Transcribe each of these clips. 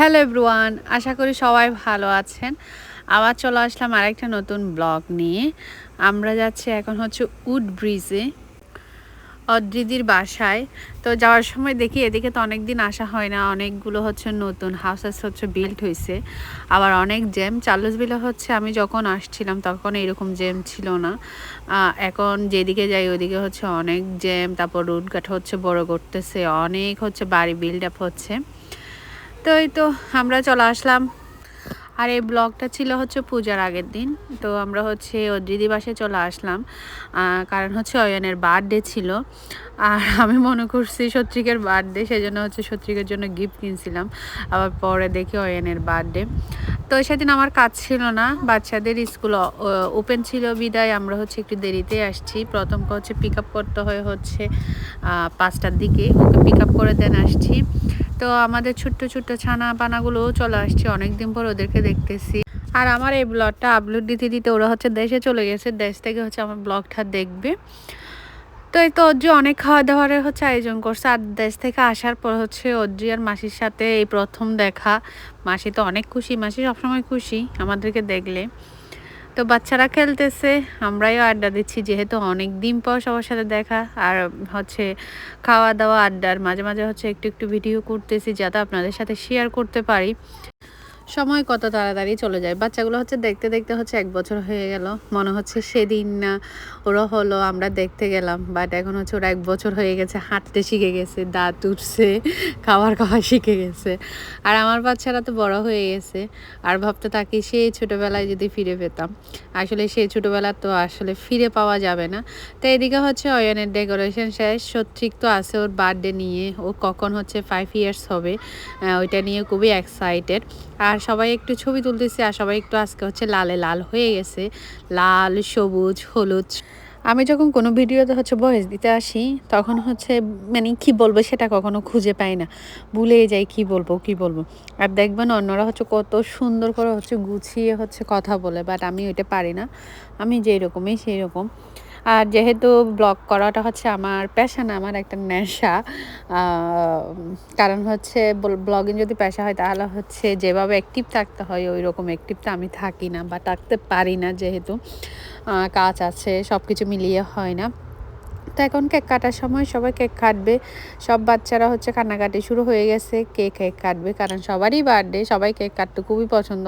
Hello everyone, আশা করি সবাই ভালো আছেন। আবার চলে আসলাম আরেকটা নতুন ব্লগ নিয়ে। আমরা যাচ্ছি এখন হচ্ছে উড ব্রিজে, অদ্রিদির বাসায়। তো যাওয়ার সময় দেখি এদিকে তো অনেক দিন আসা হয় না, অনেকগুলো হচ্ছে নতুন হাউসেস হচ্ছে বিল্ড হয়েছে আবার অনেক জ্যাম চার্লস বিলে হচ্ছে আমি যখন আসছিলাম তখন এরকম জ্যাম ছিল না। এখন যেদিকে যাই ওদিকে হচ্ছে অনেক জ্যাম তারপর রুটঘাট হচ্ছে বড় করতেছে, অনেক হচ্ছে বাড়ি বিল্ড আপ হচ্ছে। তো এই তো আমরা চলে আসলাম। আর এই ব্লগটা ছিল হচ্ছে পূজার আগের দিন। তো আমরা হচ্ছে অদ্রিদি বাসায় চলে আসলাম। কারণ হচ্ছে অয়নের বার্থডে ছিল। আর আমি মনে করছি সত্রিকের বার্থডে সেই জন্য হচ্ছে সত্রিকের জন্য গিফট কিনছিলাম। আবার পরে দেখি অয়নের বার্থডে তো সেদিন আমার কাজ ছিল না। বাচ্চাদের স্কুল ওপেন ছিল বিদায়। আমরা হচ্ছে একটু দেরিতে আসছি। প্রথম হচ্ছে পিক আপ করতে হয় হচ্ছে পাঁচটার দিকে। ওকে পিক আপ করে দেন আসছি। তো আমাদের ছোট্ট ছোট্ট ছানা পানাগুলোও চলে আসছে, অনেকদিন পর ওদেরকে দেখতেছি। আর আমার এই ব্লগটা আপলোড দিতে দিতে ওরা হচ্ছে দেশে চলে গেছে, দেশ থেকে হচ্ছে আমার ব্লগটা দেখবে। তো এই তো অর্জি অনেক খাওয়া দাওয়ারের হচ্ছে আয়োজন করছে, আর দেশ থেকে আসার পর হচ্ছে অর্জি আর মাসির সাথে এই প্রথম দেখা। মাসি তো অনেক খুশি, মাসি সবসময় খুশি আমাদেরকে দেখলে। তো বাচ্চারা খেলতেছে আমরাইও আড্ডা দিচ্ছি যেহেতু অনেক দিন পর সবার সাথে দেখা। আর হচ্ছে খাওয়া দাওয়া আড্ডার মাঝে মাঝে হচ্ছে একটু একটু ভিডিও করতেছি যাতে আপনাদের সাথে শেয়ার করতে পারি। সময় কত তাড়াতাড়ি চলে যায়। বাচ্চাগুলো হচ্ছে দেখতে দেখতে হচ্ছে এক বছর হয়ে গেল। মনে হচ্ছে সেদিন না ওরা হলো, আমরা দেখতে গেলাম। বাট এখন হচ্ছে ওরা এক বছর হয়ে গেছে, হাঁটতে শিখে গেছে, দাঁত উঠছে খাবার খাওয়া শিখে গেছে। আর আমার বাচ্চারা তো বড় হয়ে গেছে। আর ভাবতে থাকি সেই ছোটোবেলায় যদি ফিরে পেতাম। আসলে সেই ছোটোবেলা তো আসলে ফিরে পাওয়া যাবে না। তো এদিকে হচ্ছে অয়নের ডেকোরেশন শেষ। সত্যিক তো আছে ওর বার্থডে নিয়ে। ও কখন হচ্ছে ফাইভ ইয়ার্স হবে। ওইটা নিয়ে খুবই এক্সাইটেড আর সবাই একটু ছবি তুলতেছে আর সবাই একটু আজকে হচ্ছে লালে লাল হয়ে গেছে। লাল, সবুজ, হলুদ। আমি যখন কোনো ভিডিওতে হচ্ছে ভয়েস দিতে আসি, তখন হচ্ছে মানে কি বলব সেটা কখনো খুঁজে পাই না। ভুলে যাই কি বলব কি বলব। আর দেখবেন অন্যরা হচ্ছে কত সুন্দর করে হচ্ছে গুছিয়ে হচ্ছে কথা বলে বাট আমি ওইটা পারি না। আমি যেই রকমই সেই রকম। আর যেহেতু ব্লগ করাটা হচ্ছে আমার পেশা না আমার একটা নেশা কারণ হচ্ছে ব্লগিং যদি পেশা হয় তাহলে হচ্ছে যেভাবে অ্যাক্টিভ থাকতে হয় ওই রকম অ্যাক্টিভ তো আমি থাকি না বা থাকতে পারি না যেহেতু কাজ আছে সব কিছু মিলিয়ে হয় না। তো এখন কেক কাটার সময় সবাই কেক কাটবে, সব বাচ্চারা হচ্ছে কান্নাকাটি শুরু হয়ে গেছে, কে কেক কাটবে? কারণ সবারই বার্থডে সবাই কেক কাটতে খুবই পছন্দ।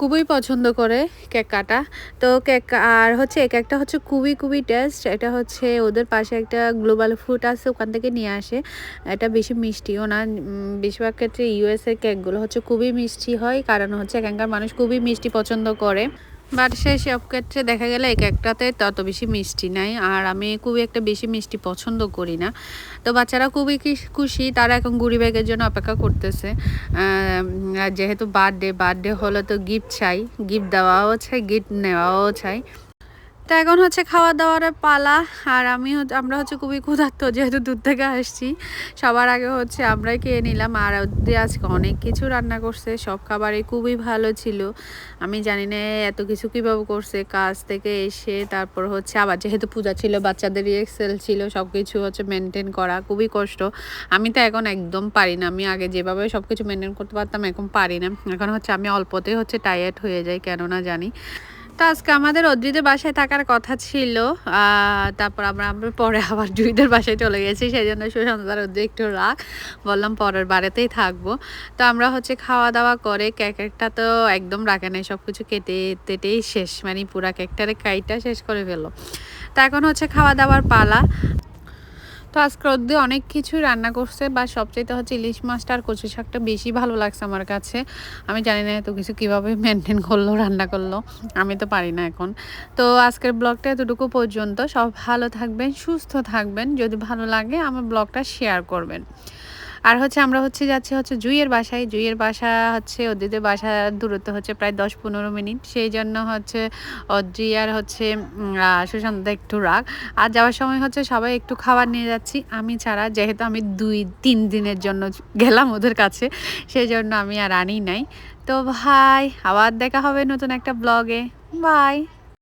খুবই পছন্দ করে কেক কাটা তো কেক, আর হচ্ছে এই কেকটা হচ্ছে খুবই খুবই টেস্ট এটা হচ্ছে ওদের পাশে একটা গ্লোবাল ফুড আছে, ওখান থেকে নিয়ে আসে। এটা বেশি মিষ্টিও না বেশিরভাগ ক্ষেত্রে ইউএসএ কেকগুলো হচ্ছে খুবই মিষ্টি হয়, কারণ হচ্ছে এখানকার মানুষ খুবই মিষ্টি পছন্দ করে। বাট সব ক্ষেত্রে দেখা গেলে এক একটাতে তত বেশি মিষ্টি নাই। আর আমি খুবই একটা বেশি মিষ্টি পছন্দ করি না। তো বাচ্চারা খুবই খুশি, তারা এখন গুড়ি ব্যাগের জন্য অপেক্ষা করতেছে। যেহেতু বার্থডে বার্থডে হলে তো গিফট চাই গিফট দেওয়াও চাই গিফট নেওয়াও চাই। তো এখন হচ্ছে খাওয়া দাওয়ার পালা, আর আমি আমরা হচ্ছে খুবই ক্ষুধার্ত যেহেতু দূর থেকে আসছি। সবার আগে হচ্ছে আমরাই খেয়ে নিলাম, আর ওদের আজকে অনেক কিছু রান্না করছে, সব খাবারই খুবই ভালো ছিল। আমি জানি না এত কিছু কীভাবে করছে, কাজ থেকে এসে তারপর হচ্ছে আবার যেহেতু পূজা ছিল বাচ্চাদের এক্সেল ছিল সব কিছু হচ্ছে মেনটেন করা খুবই কষ্ট। আমি তো এখন একদম পারি না, আমি আগে যেভাবে সব কিছু মেনটেন করতে পারতাম, এখন পারি না। এখন হচ্ছে আমি অল্পতেই হচ্ছে টায়ার্ড হয়ে যাই, কেননা জানি। তো আজকে আমাদের অদ্রিদের বাসায় থাকার কথা ছিল তারপর আমরা আমরা পরে আবার জুইদের বাসায় চলে গেছি সেই জন্য সুসন্তার অদ্রি একটু রাগ বললাম পরের বাড়িতেই থাকব। তো আমরা হচ্ছে খাওয়া দাওয়া করে কেক একটা তো একদম রাখে নাই সব কিছু কেটে তেটেই শেষ মানে পুরা কেকটারে কাইটা শেষ করে ফেলো তো এখন হচ্ছে খাওয়া দাওয়ার পালা। তো আজকে অব্দি অনেক কিছুই রান্না করছে বা সবচেয়ে হচ্ছে ইলিশ মাছটা আর কচু শাকটা বেশি ভালো লাগছে আমার কাছে। আমি জানি না এত কিছু কীভাবে মেনটেন করল, রান্না করল। আমি তো পারি না এখন। তো আজকের ব্লগটা এতটুকু পর্যন্ত। সব ভালো থাকবেন, সুস্থ থাকবেন। যদি ভালো লাগে আমার ব্লগটা শেয়ার করবেন। আর হচ্ছে আমরা হচ্ছে যাচ্ছি হচ্ছে জুইয়ের বাসায়। জুইয়ের বাসা হচ্ছে অদ্রিদের বাসা দূরত্ব হচ্ছে প্রায় দশ পনেরো মিনিট। সেই জন্য হচ্ছে অদ্রি আর হচ্ছে সুশান্ত একটু রাগ। আর যাওয়ার সময় হচ্ছে সবাই একটু খাবার নিয়ে যাচ্ছি। আমি ছাড়া, যেহেতু আমি দুই, তিন দিনের জন্য গেলাম ওদের কাছে, সেই জন্য আমি আর আনি নাই। তো ভাই, আবার দেখা হবে নতুন একটা ব্লগে বাই